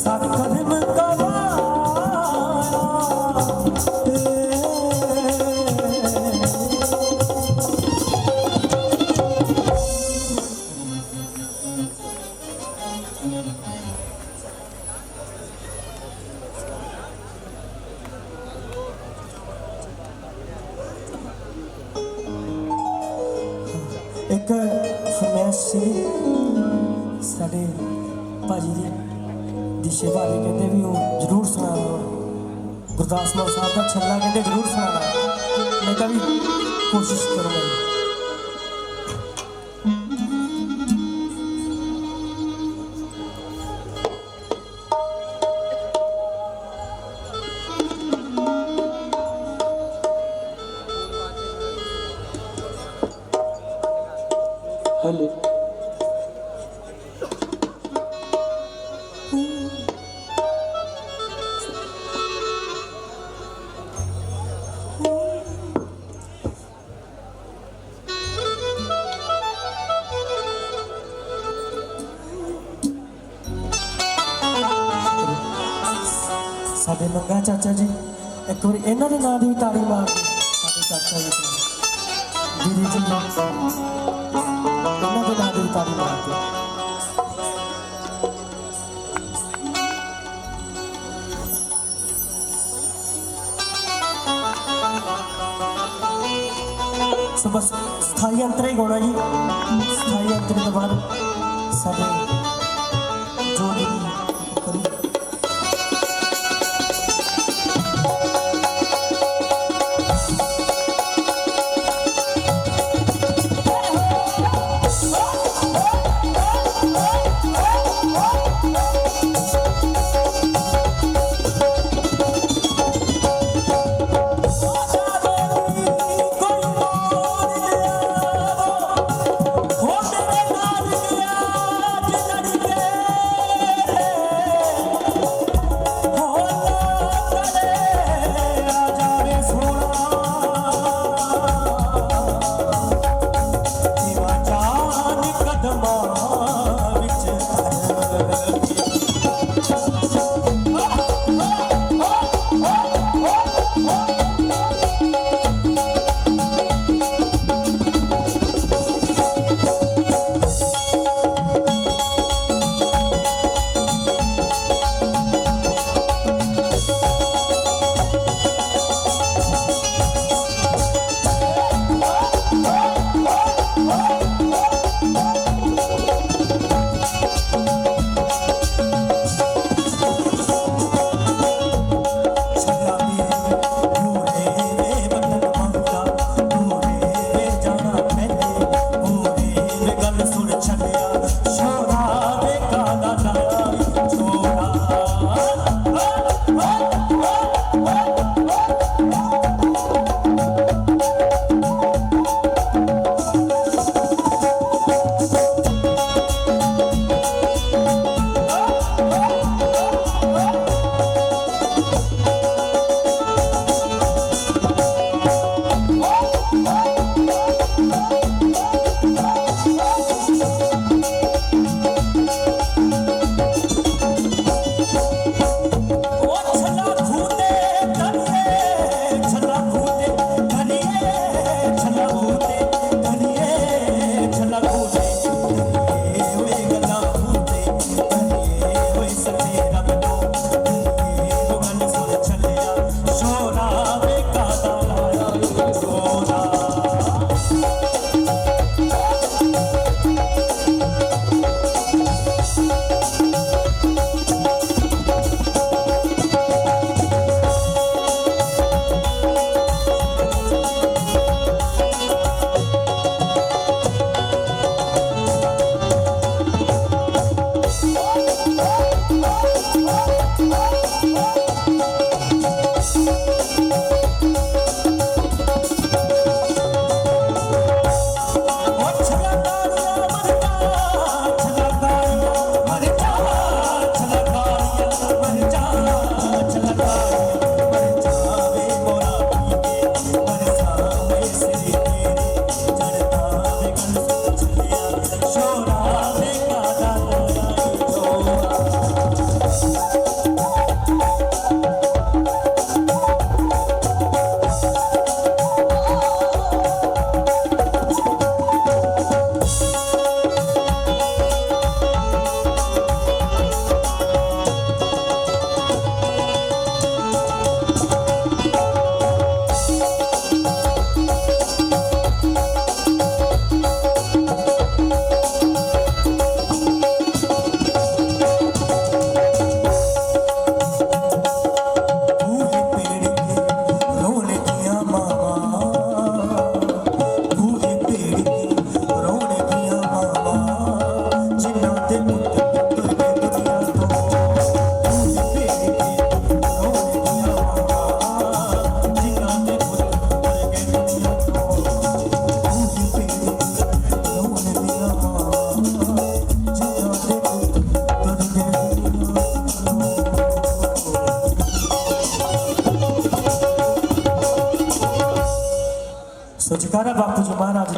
साथ कभी ਹਲੇ ಸ್ಥಳೀಯ ತಿಳಿದು ಸಭೆ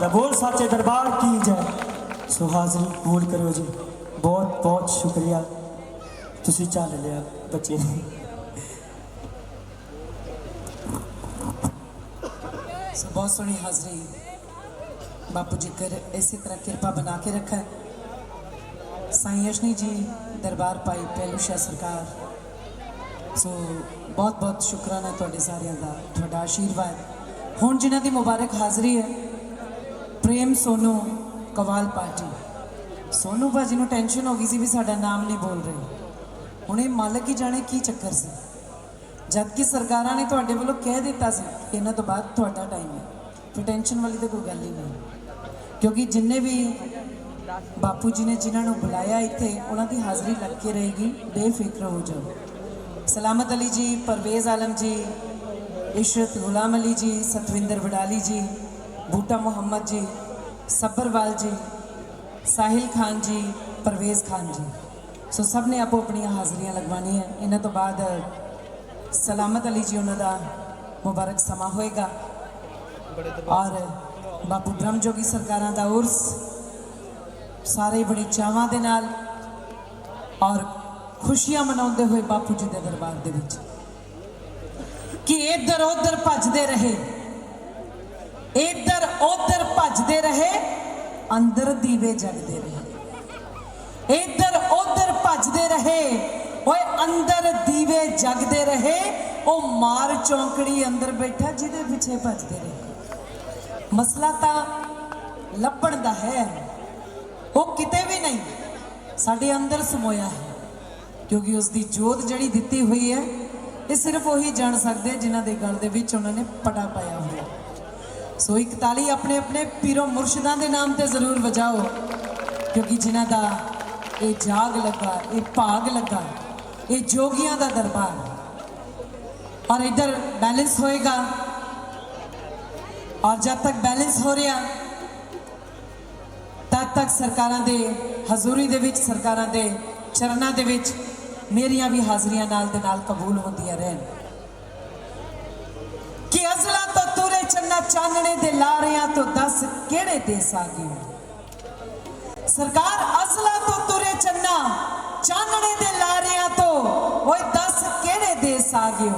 ਜੀ ਮਹਾਰਾਜ ਦਾ ਬੋਲ ਸਾਚੇ ਦਰਬਾਰ ਕੀ ਜੈ। ਸੋ ਹਾਜ਼ਰੀ ਕਬੂਲ ਕਰੋ ਜੀ। ਬਹੁਤ ਬਹੁਤ ਸ਼ੁਕਰੀਆ। ਤੁਸੀਂ ਚੱਲ ਲਿਆ ਬੱਚੇ ਨੇ। ਸੋ ਬਹੁਤ ਸੋਹਣੀ ਹਾਜ਼ਰੀ। ਬਾਪੂ ਜੀ ਕਰ ਇਸੇ ਤਰ੍ਹਾਂ ਕਿਰਪਾ ਬਣਾ ਕੇ ਰੱਖਾ ਸਾਈਂ ਅਸ਼ਨੀ ਜੀ ਦਰਬਾਰ ਪਾਈ ਪਹਿਲੂ ਸ਼ਾਹ ਸਰਕਾਰ। ਸੋ ਬਹੁਤ ਬਹੁਤ ਸ਼ੁਕਰਾਨਾ ਤੁਹਾਡੇ ਸਾਰਿਆਂ ਦਾ। ਤੁਹਾਡਾ ਆਸ਼ੀਰਵਾਦ। ਹੁਣ ਜਿਨ੍ਹਾਂ ਦੀ ਮੁਬਾਰਕ ਹਾਜ਼ਰੀ ਹੈ ਪ੍ਰੇਮ ਸੋਨੂ ਕਵਾਲ ਪਾਰਟੀ। ਸੋਨੂ ਭਾਜੀ ਨੂੰ ਟੈਨਸ਼ਨ ਹੋ ਗਈ ਸੀ ਵੀ ਸਾਡਾ ਨਾਮ ਨਹੀਂ ਬੋਲ ਰਹੇ। ਹੁਣ ਇਹ ਮਾਲਕ ਹੀ ਜਾਣੇ ਕੀ ਚੱਕਰ ਸੀ। ਜਦ ਕਿ ਸਰਕਾਰਾਂ ਨੇ ਤੁਹਾਡੇ ਵੱਲੋਂ ਕਹਿ ਦਿੱਤਾ ਸੀ ਕਿ ਇਹਨਾਂ ਤੋਂ ਬਾਅਦ ਤੁਹਾਡਾ ਟਾਈਮ ਹੈ। ਫਿਰ ਟੈਨਸ਼ਨ ਵਾਲੀ ਤਾਂ ਕੋਈ ਗੱਲ ਹੀ ਨਹੀਂ। ਕਿਉਂਕਿ ਜਿੰਨੇ ਵੀ ਬਾਪੂ ਜੀ ਨੇ ਜਿਨ੍ਹਾਂ ਨੂੰ ਬੁਲਾਇਆ ਇੱਥੇ, ਉਹਨਾਂ ਦੀ ਹਾਜ਼ਰੀ ਲੱਗ ਕੇ ਰਹੇਗੀ। ਬੇਫਿਕਰ ਹੋ ਜਾਓ। ਸਲਾਮਤ ਅਲੀ ਜੀ, ਪਰਵੇਜ਼ ਆਲਮ ਜੀ, ਇਸ਼ਰਤ ਗੁਲਾਮ ਅਲੀ ਜੀ, ਸਤਵਿੰਦਰ ਵਡਾਲੀ ਜੀ ਬੂਟਾ ਮੁਹੰਮਦ ਜੀ ਸੱਬਰਵਾਲ ਜੀ, ਸਾਹਿਲ ਖਾਨ ਜੀ, ਪਰਵੇਜ਼ ਖਾਨ ਜੀ। ਸੋ ਸਭ ਨੇ ਆਪੋ ਆਪਣੀਆਂ ਹਾਜ਼ਰੀਆਂ ਲਗਵਾਉਣੀਆਂ। ਇਹਨਾਂ ਤੋਂ ਬਾਅਦ ਸਲਾਮਤ ਅਲੀ ਜੀ, ਉਹਨਾਂ ਦਾ ਮੁਬਾਰਕ ਸਮਾਂ ਹੋਏਗਾ। ਔਰ ਬਾਪੂ ਬ੍ਰਹਮ ਜੋਗੀ ਸਰਕਾਰਾਂ ਦਾ ਉਰਸ ਸਾਰੇ ਬੜੀ ਚਾਵਾਂ ਦੇ ਨਾਲ ਔਰ ਖੁਸ਼ੀਆਂ ਮਨਾਉਂਦੇ ਹੋਏ ਬਾਪੂ ਜੀ ਦੇ ਦਰਬਾਰ ਦੇ ਵਿੱਚ ਕਿ ਇੱਧਰ ਉੱਧਰ ਭੱਜਦੇ ਰਹੇ। ਇੱਧਰ, ਉੱਧਰ ਭੱਜਦੇ ਰਹੇ, ਅੰਦਰ ਦੀਵੇ ਜਗਦੇ ਰਹੇ। ਇੱਧਰ, ਉੱਧਰ ਭੱਜਦੇ ਰਹੇ, ਓਏ ਅੰਦਰ ਦੀਵੇ ਜਗਦੇ ਰਹੇ, ਉਹ ਮਾਰ ਚੌਂਕੜੀ ਅੰਦਰ ਬੈਠਾ, ਜਿਹਦੇ ਪਿੱਛੇ ਭੱਜਦੇ ਰਹੇ। ਮਸਲਾ ਤਾਂ ਲੱਭਣ ਦਾ ਹੈ। ਉਹ ਕਿਤੇ ਵੀ ਨਹੀਂ, ਸਾਡੇ ਅੰਦਰ ਸਮੋਇਆ ਹੈ, ਕਿਉਂਕਿ ਉਸ ਦੀ ਜੋਤ ਜਿਹੜੀ ਦਿੱਤੀ ਹੋਈ ਹੈ, ਇਹ ਸਿਰਫ ਉਹੀ ਜਾਣ ਸਕਦੇ ਆ ਜਿਨ੍ਹਾਂ ਦੇ ਗਲ ਦੇ ਵਿੱਚ ਉਹਨਾਂ ਨੇ ਪਟਾ ਪਾਇਆ ਹੋਇਆ। ਸੋ ਇੱਕ ਤਾਲੀ ਆਪਣੇ ਆਪਣੇ ਪੀਰੋ ਮੁਰਸ਼ਿਦਾਂ ਦੇ ਨਾਮ ਤੇ ਜ਼ਰੂਰ ਵਜਾਓ, ਕਿਉਂਕਿ ਜਿਨ੍ਹਾਂ ਦਾ ਇਹ ਜਾਗ ਲੱਗਾ, ਇਹ ਭਾਗ ਲੱਗਾ, ਇਹ ਜੋਗੀਆਂ ਦਾ ਦਰਬਾਰ। ਔਰ ਇਧਰ ਬੈਲੈਂਸ ਹੋਏਗਾ। ਔਰ ਜਦ ਤੱਕ ਬੈਲੈਂਸ ਹੋ ਰਿਹਾ, ਤਦ ਤੱਕ ਸਰਕਾਰਾਂ ਦੇ, ਹਜ਼ੂਰੀ ਦੇ ਵਿੱਚ, ਸਰਕਾਰਾਂ ਦੇ ਚਰਨਾਂ ਦੇ ਵਿੱਚ ਮੇਰੀਆਂ ਵੀ ਹਾਜ਼ਰੀਆਂ ਨਾਲ ਦੇ ਨਾਲ ਕਬੂਲ ਹੁੰਦੀਆਂ ਰਹਿਣ। ਚਾਨਣੇ ਦੇ ਲਾਰਿਆਂ ਤੋਂ ਦੱਸ ਕਿਹੜੇ ਦੇਸ ਆ ਸਰਕਾਰ ਅਜ਼ਲਾ ਤੋਂ ਤੁਰੇ ਚੰਨਾ, ਚਾਨਣੇ ਦੇ ਲਾਰਿਆਂ ਤੋਂ। ਓਏ ਦੱਸ ਕਿਹੜੇ ਦੇਸ ਆ ਗਏ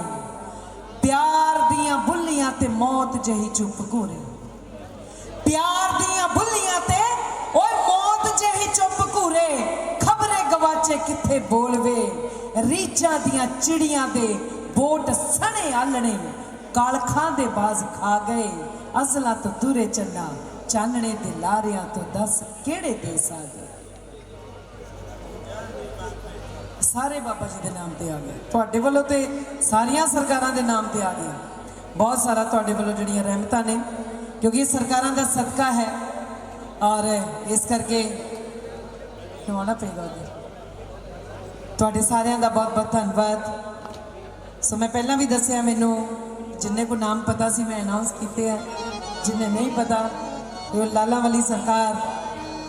ਪਿਆਰ ਦੀਆਂ ਬੁੱਲੀਆਂ ਤੇ ਮੌਤ ਜਹੀ ਚੁੱਪ ਘੋਰੇ। ਪਿਆਰ ਦੀਆਂ ਬੁੱਲੀਆਂ ਤੇ ਓਏ ਮੌਤ ਜਿਹੀ ਚੁੱਪ ਘੂਰੇ। ਖਬਰੇ ਗਵਾਚੇ ਕਿੱਥੇ ਬੋਲਵੇ? ਰੀਚਾਂ ਦੀਆਂ ਚਿੜੀਆਂ ਦੇ ਬੋਟ ਸਣੇ ਆਲਣੇ। ਕਾਲਖਾਂ ਦੇ ਬਾਜ਼ ਖਾ ਗਏ। ਅਜ਼ਲਾ ਤੋਂ ਦੂਰੇ ਚੰਨਾ ਚਾਨਣੇ ਦੇ ਲਾਰਿਆਂ ਤੋਂ ਦੱਸ ਕਿਹੜੇ ਦੇਸ ਆ ਗਏ? ਸਾਰੇ ਬਾਬਾ ਜੀ ਦੇ ਨਾਮ ਤੇ ਆ ਗਏ। ਤੁਹਾਡੇ ਵੱਲੋਂ ਤੇ ਸਾਰੀਆਂ ਸਰਕਾਰਾਂ ਦੇ ਨਾਮ ਤੇ ਆ ਗਏ। ਬਹੁਤ ਸਾਰਾ ਤੁਹਾਡੇ ਵੱਲੋਂ ਜਿਹੜੀਆਂ ਰਹਿਮਤਾਂ ਨੇ, ਕਿਉਂਕਿ ਇਹ ਸਰਕਾਰਾਂ ਦਾ ਸਦਕਾ ਹੈ। ਔਰ ਇਸ ਕਰਕੇ ਨਵਾਉਣਾ ਪਏਗਾ ਉਹਦੇ ਤੁਹਾਡੇ ਸਾਰਿਆਂ ਦਾ ਬਹੁਤ ਬਹੁਤ ਧੰਨਵਾਦ। ਸੋ ਮੈਂ ਪਹਿਲਾਂ ਵੀ ਦੱਸਿਆ ਮੈਨੂੰ ਜਿੰਨੇ ਕੋ ਨਾਮ ਪਤਾ ਸੀ ਮੈਂ ਅਨਾਉਂਸ ਕੀਤੇ ਆ। ਜਿੰਨੇ ਨਹੀਂ ਪਤਾ ਉਹ ਲਾਲਾ ਵਾਲੀ ਸਰਕਾਰ,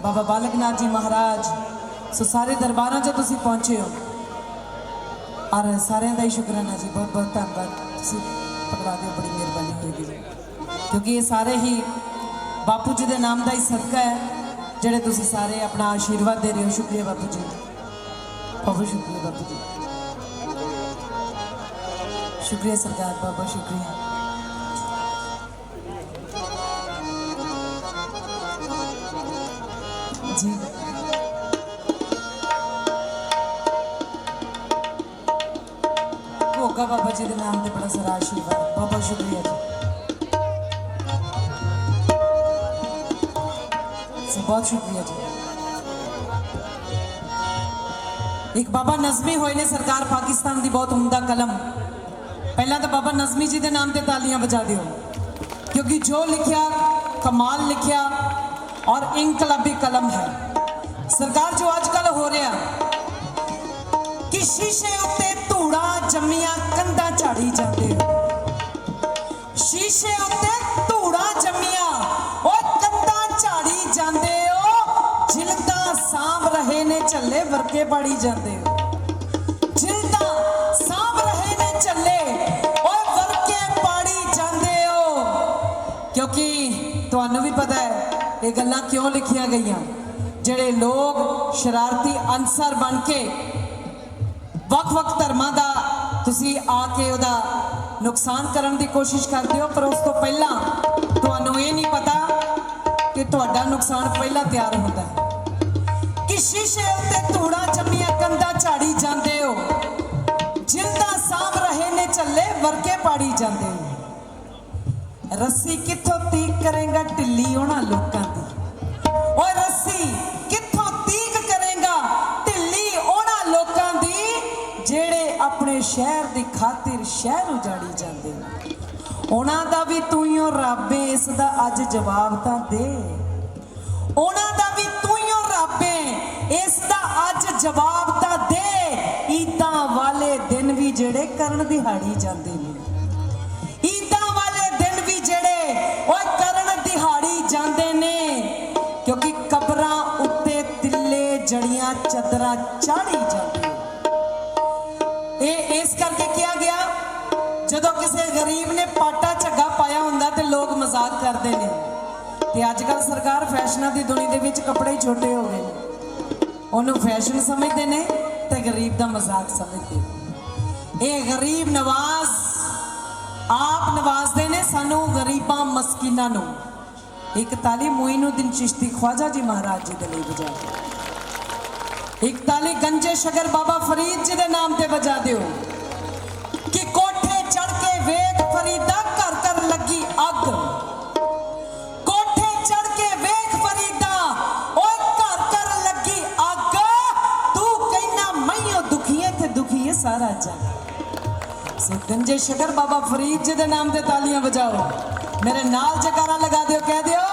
ਬਾਬਾ ਬਾਲਕ ਨਾਥ ਜੀ ਮਹਾਰਾਜ। ਸੋ ਸਾਰੇ ਦਰਬਾਰਾਂ 'ਚ ਤੁਸੀਂ ਪਹੁੰਚੇ ਹੋ। ਔਰ ਸਾਰਿਆਂ ਦਾ ਹੀ ਸ਼ੁਕਰਾਨਾ ਜੀ, ਬਹੁਤ ਬਹੁਤ ਧੰਨਵਾਦ। ਤੁਸੀਂ ਪਕੜਾ ਦਿਓ, ਬੜੀ ਮਿਹਰਬਾਨੀ ਹੋਏਗੀ ਜੀ। ਕਿਉਂਕਿ ਇਹ ਸਾਰੇ ਹੀ ਬਾਪੂ ਜੀ ਦੇ ਨਾਮ ਦਾ ਹੀ ਸਦਕਾ ਹੈ, ਜਿਹੜੇ ਤੁਸੀਂ ਸਾਰੇ ਆਪਣਾ ਆਸ਼ੀਰਵਾਦ ਦੇ ਰਹੇ ਹੋ। ਸ਼ੁਕਰੀਆ ਬਾਪੂ ਜੀ ਬਹੁਤ ਸ਼ੁਕਰੀਆ ਬਾਪੂ ਜੀ ਸ਼ੁਕਰੀਆ ਸਰਕਾਰ ਬਾਬਾ, ਸ਼ੁਕਰੀਆ। ਜੀ। ਭੋਗਾ ਬਾਬਾ ਜੀ ਦੇ ਨਾਮ ਤੇ ਬੜਾ ਸਾਰਾ ਆਸ਼ੀਰਵਾਦ, ਬਾਬਾ ਸ਼ੁਕਰੀਆ ਜੀ। ਸੋ ਬਹੁਤ ਸ਼ੁਕਰੀਆ ਜੀ। ਇੱਕ ਬਾਬਾ ਨਜ਼ਮੀ ਹੋਏ ਨੇ ਸਰਕਾਰ ਪਾਕਿਸਤਾਨ ਦੀ ਬਹੁਤ ਉਮਦਾ ਕਲਮ। ਪਹਿਲਾਂ ਤਾਂ ਬਾਬਾ ਨਜ਼ਮੀ ਜੀ ਦੇ ਨਾਮ ਤੇ ਤਾਲੀਆਂ ਵਜਾ ਦਿਓ। ਕਿਉਂਕਿ ਜੋ ਲਿਖਿਆ, ਕਮਾਲ ਲਿਖਿਆ ਔਰ ਇਨਕਲਾਬੀ ਕਲਮ ਹੈ। ਸਰਕਾਰ ਜੋ ਅੱਜ ਕੱਲ ਹੋ ਰਿਹਾ, ਕਿ ਸ਼ੀਸ਼ੇ ਉੱਤੇ ਧੂੜਾ ਜੰਮੀਆਂ ਕੰਧਾਂ ਝਾੜੀ ਜਾਂਦੇ ਹੋ। ਸ਼ੀਸ਼ੇ ਉੱਤੇ ਧੂੜਾ ਜੰਮੀਆਂ, ਉਹ ਕੰਧਾਂ ਝਾੜੀ ਜਾਂਦੇ ਹੋ, ਜਿਲਦਾਂ ਸਾਂਭ ਰਹੇ ਨੇ ਝੱਲੇ ਵਰਕੇ ਪਾੜੀ ਜਾਂਦੇ ਹੋ। ਤੁਹਾਨੂੰ ਵੀ ਪਤਾ ਹੈ ਇਹ ਗੱਲਾਂ ਕਿਉਂ ਲਿਖੀਆਂ ਗਈਆਂ? ਜਿਹੜੇ ਲੋਕ ਸ਼ਰਾਰਤੀ ਅਨਸਰ ਬਣ ਕੇ ਵੱਖ-ਵੱਖ ਧਰਮਾਂ ਦਾ ਤੁਸੀਂ ਆ ਕੇ ਉਹਦਾ ਨੁਕਸਾਨ ਕਰਨ ਦੀ ਕੋਸ਼ਿਸ਼ ਕਰਦੇ ਹੋ, ਪਰ ਉਸ ਤੋਂ ਪਹਿਲਾਂ ਤੁਹਾਨੂੰ ਇਹ ਨਹੀਂ ਪਤਾ ਕਿ ਤੁਹਾਡਾ ਨੁਕਸਾਨ ਪਹਿਲਾਂ ਤਿਆਰ ਹੁੰਦਾ ਹੈ। ਕਿ ਸ਼ੀਸ਼ੇ ਉੱਤੇ ਧੂੜਾ ਜੰਮੀਆਂ ਕੰਧਾਂ ਝਾੜੀ ਜਾਂਦੇ ਹੋ। ਜਿੰਦਾ ਸਾਂਭ ਰਹੇ ਨੇ ਚੱਲੇ ਵਰਕੇ ਪਾੜੀ ਜਾਂਦੇ ਹੋ। ਰੱਸੀ ਕਿੱਥੋਂ ਕਰੇਗਾ ਢਿੱਲੀ ਉਹਨਾਂ ਲੋਕਾਂ ਦੀ। ਓਏ ਰੱਸੀ, ਕਿੱਥੋਂ ਤੀਕ ਕਰੇਗਾ ਢਿੱਲੀ ਉਹਨਾਂ ਲੋਕਾਂ ਦੀ? ਜਿਹੜੇ ਆਪਣੇ ਸ਼ਹਿਰ ਦੀ ਖਾਤਰ ਸ਼ਹਿਰ ਉਜਾੜੀ ਜਾਂਦੇ ਨੇ। ਉਹਨਾਂ ਦਾ ਵੀ ਤੂੰ ਹੀ ਓ ਰੱਬ ਏ, ਇਸ ਦਾ ਅੱਜ ਜਵਾਬ ਤਾਂ ਦੇ। ਉਹਨਾਂ ਦਾ ਵੀ ਤੂੰ ਹੀ ਰੱਬ ਇਸ ਦਾ ਅੱਜ ਜਵਾਬ ਤਾਂ ਦੇ। ਈਦਾਂ ਵਾਲੇ ਦਿਨ ਵੀ ਜਿਹੜੇ ਕਰਨ ਦਿਹਾੜੀ ਜਾਂਦੇ ਨੇ। ਈਦਾਂ ਵਾਲੇ ਦਿਨ ਵੀ ਜਿਹੜੇ ਉਹ ਕਰਨ ਨੇ, ਕਿਉਂਕਿ ਕਬਰਾਂ ਉੱਤੇ ਤਿੱਲੇ ਜੜੀਆਂ ਚਦਰਾਂ ਚਾੜੀ ਜਾਂਦੇ ਇਹ ਇਸ ਕਰਕੇ ਕਿਹਾ ਗਿਆ, ਜਦੋਂ ਕਿਸੇ ਗਰੀਬ ਨੇ ਪਾਟਾ ਝੱਗਾ ਪਾਇਆ ਹੁੰਦਾ ਤੇ ਲੋਕ ਮਜ਼ਾਕ ਕਰਦੇ ਨੇ। ਤੇ ਅੱਜ ਕੱਲ ਸਰਕਾਰ ਫੈਸ਼ਨਾਂ ਦੀ ਦੁਨੀਆ ਦੇ ਵਿੱਚ ਕੱਪੜੇ ਹੀ ਛੋਟੇ ਹੋ ਗਏ ਨੇ। ਉਹਨੂੰ ਫੈਸ਼ਨ ਸਮਝਦੇ ਨੇ ਤੇ ਗਰੀਬ ਦਾ ਮਜ਼ਾਕ ਸਮਝਦੇ ਨੇ। ਇਹ ਗਰੀਬ ਨਵਾਜ਼, ਆਪ ਨਵਾਜ਼ਦੇ ਨੇ ਸਾਨੂੰ ਗਰੀਬਾਂ ਮਸਕੀਨਾਂ ਨੂੰ। ਇੱਕ ਤਾਲੀ ਮੋਇਨੂਦੀਨ ਚਿਸ਼ਤੀ ਖਵਾਜਾ ਜੀ ਮਹਾਰਾਜ ਜੀ ਦੇ ਲਈ ਵਜਾ ਦਿਓ। ਇੱਕ ਤਾਲੀ ਗੰਜੇ ਸ਼ਗਰ ਬਾਬਾ ਫਰੀਦ ਜੀ ਦੇ ਨਾਮ ਤੇ ਵਜਾ ਦਿਓ ਕਿ ਕੋਠੇ ਚੜ ਕੇ ਵੇਖ ਫਰੀਦਾ ਘਰ ਘਰ ਲੱਗੀ ਅੱਗ ਕੋਠੇ ਚੜ ਕੇ ਵੇਖ ਫਰੀਦਾ ਓਏ ਘਰ ਘਰ ਲੱਗੀ ਅੱਗ ਤੂੰ ਕਹਿਣਾ ਮਈਓ ਦੁਖੀਏ ਤੇ ਦੁਖੀਏ ਸਾਰਾ ਜੱਗ ਸੋ ਗੰਜੇ ਸ਼ਕਰ ਬਾਬਾ ਫਰੀਦ ਜੀ ਦੇ ਨਾਮ ਤੇ ਤਾਲੀਆਂ ਵਜਾਓ ਮੇਰੇ ਨਾਲ ਜਕਾਰਾ ਲਗਾ ਦਿਓ ਕਹਿ ਦਿਓ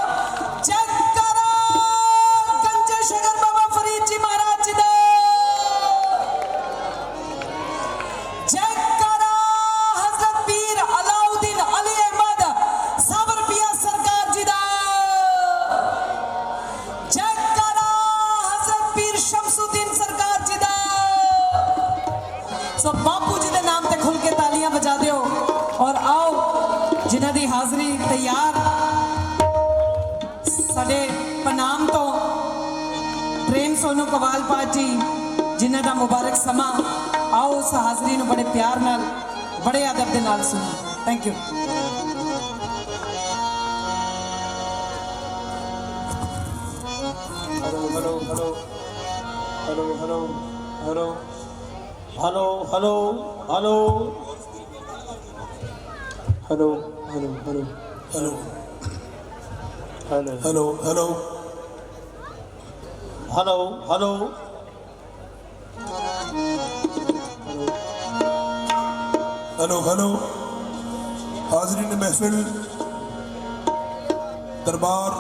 ਕਵਾਲ ਪਾਤ ਜੀ ਜਿਨ੍ਹਾਂ ਦਾ ਮੁਬਾਰਕ ਸਮਾਂ ਆਓ ਉਸ ਹਾਜ਼ਰੀ ਨੂੰ ਬੜੇ ਪਿਆਰ ਨਾਲ ਬੜੇ ਅਦਬ ਦੇ ਨਾਲ ਸੁਣੋ thank you hello hello hello hello hello hello hello hello hello hello hello hello hello hello ਨੇ ਮਹਿਫਿਲ ਦਰਬਾਰ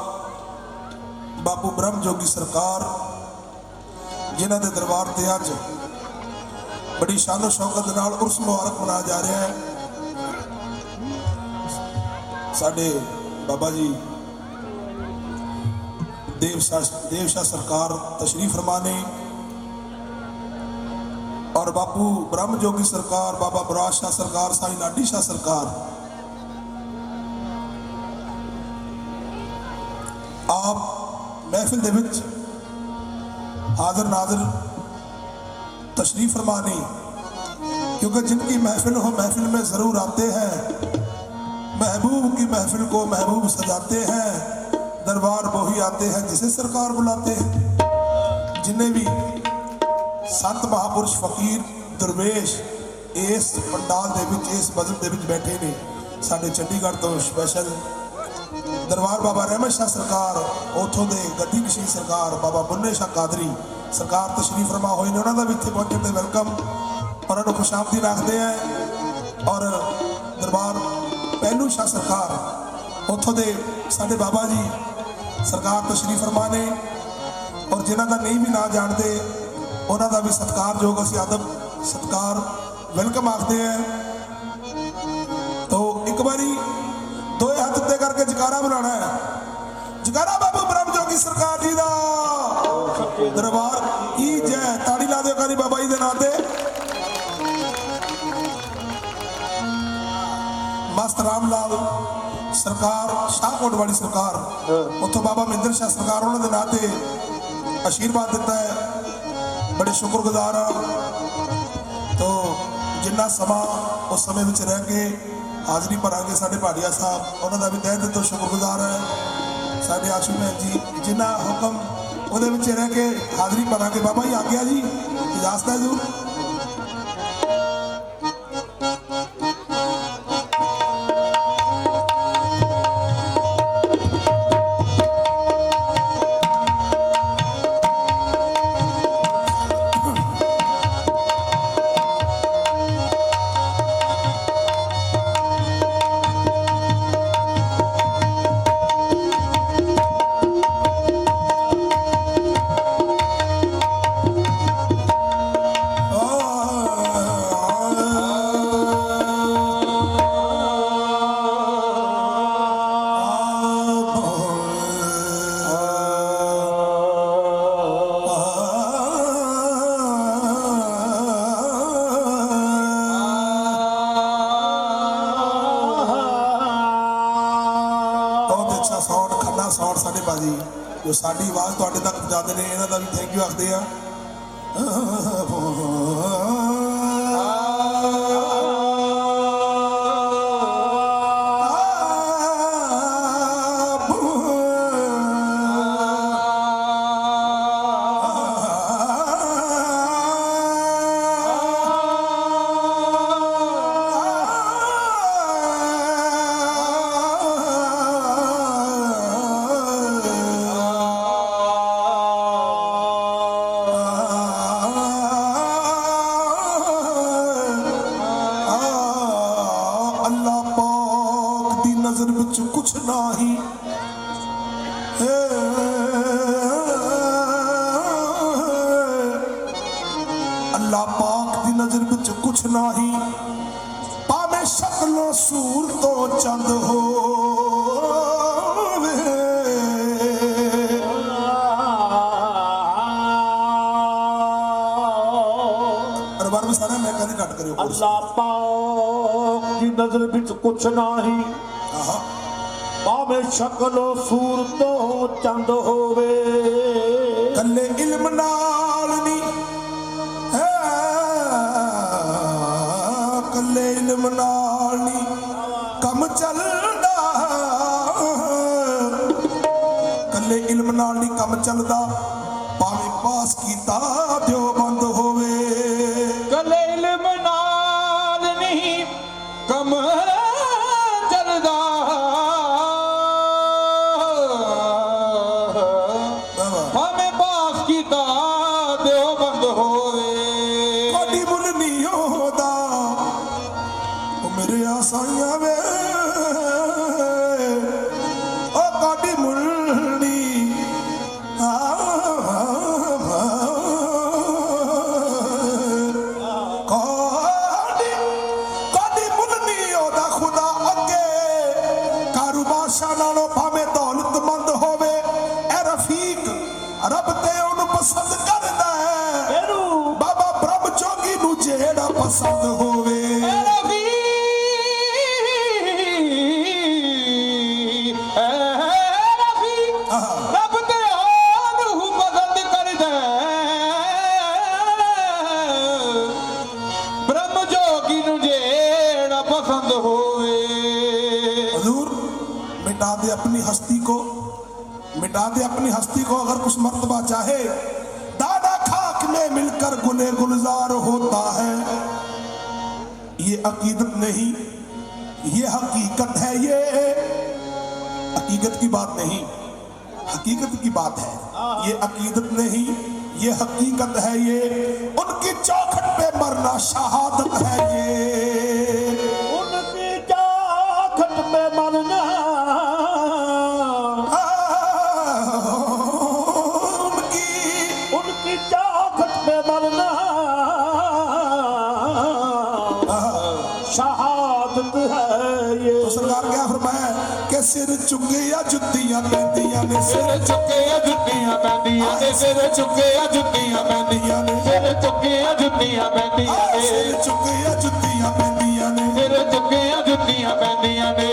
ਬਾਪੂ ਬ੍ਰਹਮ ਜੋਗੀ ਸਰਕਾਰ ਜਿਨ੍ਹਾਂ ਦੇ ਦਰਬਾਰ ਤੇ ਅੱਜ ਬੜੀ ਸ਼ਾਨੋ ਸ਼ੌਕਤ ਨਾਲ ਉਰਸ ਮੁਬਾਰਕ ਮਨਾਇਆ ਜਾ ਰਿਹਾ ਹੈ ਸਾਡੇ ਬਾਬਾ ਜੀ देवशाह देवशाह सरकार तशरीफ़ फरमाने और बापू ब्रह्म जोगी सरकार, बाबा बराज शाह सरकार, साई लाडी शाह सरकार। आप महफिल दे हाजिर नाजिर तशरीफ़ फरमाने, क्योंकि जिनकी महफिल हो महफिल में ज़रूर आते हैं। महबूब की महफिल को महबूब सजाते हैं। दरबार वही आते हैं जिसे सरकार बुलाते हैं जिन्हें भी ਸੰਤ ਮਹਾਪੁਰਸ਼ ਫਕੀਰ ਦਰਵੇਸ਼ ਇਸ ਪੰਡਾਲ ਦੇ ਵਿੱਚ ਇਸ ਬਦਲ ਦੇ ਵਿੱਚ ਬੈਠੇ ਨੇ ਸਾਡੇ ਚੰਡੀਗੜ੍ਹ ਤੋਂ ਸਪੈਸ਼ਲ ਦਰਬਾਰ ਬਾਬਾ ਰਹਿਮਤ ਸ਼ਾਹ ਸਰਕਾਰ ਉਥੋਂ ਦੇ ਗੱਦੀ ਨਸ਼ੀਨ ਸਰਕਾਰ ਬਾਬਾ ਬੁੱਲੇ ਸ਼ਾਹ ਕਾਦਰੀ ਸਰਕਾਰ ਤਸ਼ਰੀਫ ਫਰਮਾ ਹੋਏ ਨੇ ਉਹਨਾਂ ਦਾ ਵੀ ਇੱਥੇ ਪਹੁੰਚਣ ਤੇ ਵੈਲਕਮ ਉਹਨਾਂ ਨੂੰ ਖੁਸ਼ਾਮਦੀ ਰੱਖਦੇ ਆ ਔਰ ਦਰਬਾਰ ਪਹਿਲੂ ਸ਼ਾਹ ਸਰਕਾਰ ਉਥੋਂ ਦੇ ਸਾਡੇ ਬਾਬਾ ਜੀ ਸਰਕਾਰ ਤਸ਼ਰੀਫ ਫਰਮਾ ਨੇ ਔਰ ਜਿਨ੍ਹਾਂ ਦਾ ਨਹੀਂ ਵੀ ਨਾ ਜਾਣਦੇ, ਉਹਨਾਂ ਦਾ ਵੀ ਸਤਿਕਾਰਯੋਗ ਅਸੀਂ ਅਦਬ ਸਤਿਕਾਰ ਵੈਲਕਮ ਆਖਦੇ ਆ ਤੋ ਇੱਕ ਵਾਰੀ ਦੋਏ ਹੱਥ ਉੱਤੇ ਕਰਕੇ ਜਕਾਰਾ ਬੁਲਾਣਾ ਹੈ। ਜਕਾਰਾ ਬਾਬੂ ਬ੍ਰਹਮ ਜੋਗੀ ਸਰਕਾਰ ਜੀ ਦਾ। ਦਰਬਾਰ ਕੀ ਜੈ, ਤਾੜੀ ਲਾ ਦਿਓ ਕਾਰੀ ਬਾਬਾ ਜੀ ਦੇ ਨਾਂ ਤੇ। ਮਸਤ ਰਾਮ ਲਾਲ। ਸਰਕਾਰ ਸ਼ਾਹਕੋਟ ਵਾਲੀ ਸਰਕਾਰ ਉੱਥੋਂ ਬਾਬਾ ਮਹਿੰਦਰ ਸ਼ਾਹ ਸਰਕਾਰ ਉਹਨਾਂ ਦੇ ਨਾਂ ਤੇ ਆਸ਼ੀਰਵਾਦ ਦਿੱਤਾ ਹੈ। ਬੜੇ ਸ਼ੁਕਰਗੁਜ਼ਾਰ ਆ ਤੋ ਜਿੰਨਾ ਸਮਾਂ ਉਸ ਸਮੇਂ ਵਿੱਚ ਰਹਿ ਕੇ ਹਾਜ਼ਰੀ ਭਰਾਂਗੇ ਸਾਡੇ ਭਾਟੀਆ ਸਾਹਿਬ ਉਹਨਾਂ ਦਾ ਵੀ ਤਹਿ ਦਿਲ ਤੋਂ ਸ਼ੁਕਰਗੁਜ਼ਾਰ ਹੈ। ਸਾਡੇ ਆਸ਼ੂ ਭੈਣ ਜੀ ਜਿੰਨਾ ਹੁਕਮ ਉਹਦੇ ਵਿੱਚ ਰਹਿ ਕੇ ਹਾਜ਼ਰੀ ਭਰਾਂਗੇ। ਬਾਬਾ ਜੀ ਆ ਗਿਆ ਜੀ ਇਜਾਜ਼ਤ ਹੈ ਜੀ ਵੀ ਭਾਵੇਂ ਸ਼ਕਲੋਂ ਸੂਰਤੋਂ ਚੰਦ ਹੋਵੇ ਅਰਬਾਰ ਵੀ ਸਾਰਾ ਮੈਂ ਕਹਿੰਦੇ ਕੱਟ ਕਰਿਓ ਕੋਰਸ। ਅੱਲਾ ਪਾਕ ਦੀ ਨਜ਼ਰ ਵਿੱਚ ਕੁਛ ਨਹੀਂ ਆਹਾ ਭਾਵੇਂ ਸ਼ਕਲੋ ਸੂਰਤੋਂ ਚੰਦ ਹੋਵੇ ہستی کو مٹا دے، اپنی ہستی کو اگر کچھ مرتبہ چاہے۔ دادا خاک میں مل کر گنے گلزار ہوتا ہے۔ یہ عقیدت نہیں، یہ حقیقت ہے، یہ حقیقت کی بات نہیں۔ حقیقت کی بات ہے۔ یہ عقیدت نہیں، یہ حقیقت ہے، یہ ان کی چوکھٹ پہ مرنا شہادت ہے، یہ ਸ਼ਹਾਦਤ ਹੈ ਇਹ ਸਰਕਾਰ ਕਿਆ ਫਰਮਾਇਆ ਕਿ ਸਿਰ ਚੁੱਕਿਆ ਜੁੱਤੀਆਂ ਪੈਂਦੀਆਂ ਨੇ। ਸਿਰ ਚੁੱਕਿਆ ਜੁੱਤੀਆਂ ਪੈਂਦੀਆਂ ਨੇ। ਸਿਰ ਚੁੱਕੇ ਆ ਜੁੱਤੀਆਂ ਪੈਂਦੀਆਂ ਨੇ। ਸਿਰ ਚੁੱਕਿਆ ਜੁੱਤੀਆਂ ਪੈਂਦੀਆਂ ਨੇ। ਸਿਰ ਚੁੱਕਿਆ ਜੁੱਤੀਆਂ ਪੈਂਦੀਆਂ ਨੇ। ਸਿਰ ਚੁੱਕੇ ਆ ਜੁੱਤੀਆਂ ਪੈਂਦੀਆਂ ਨੇ।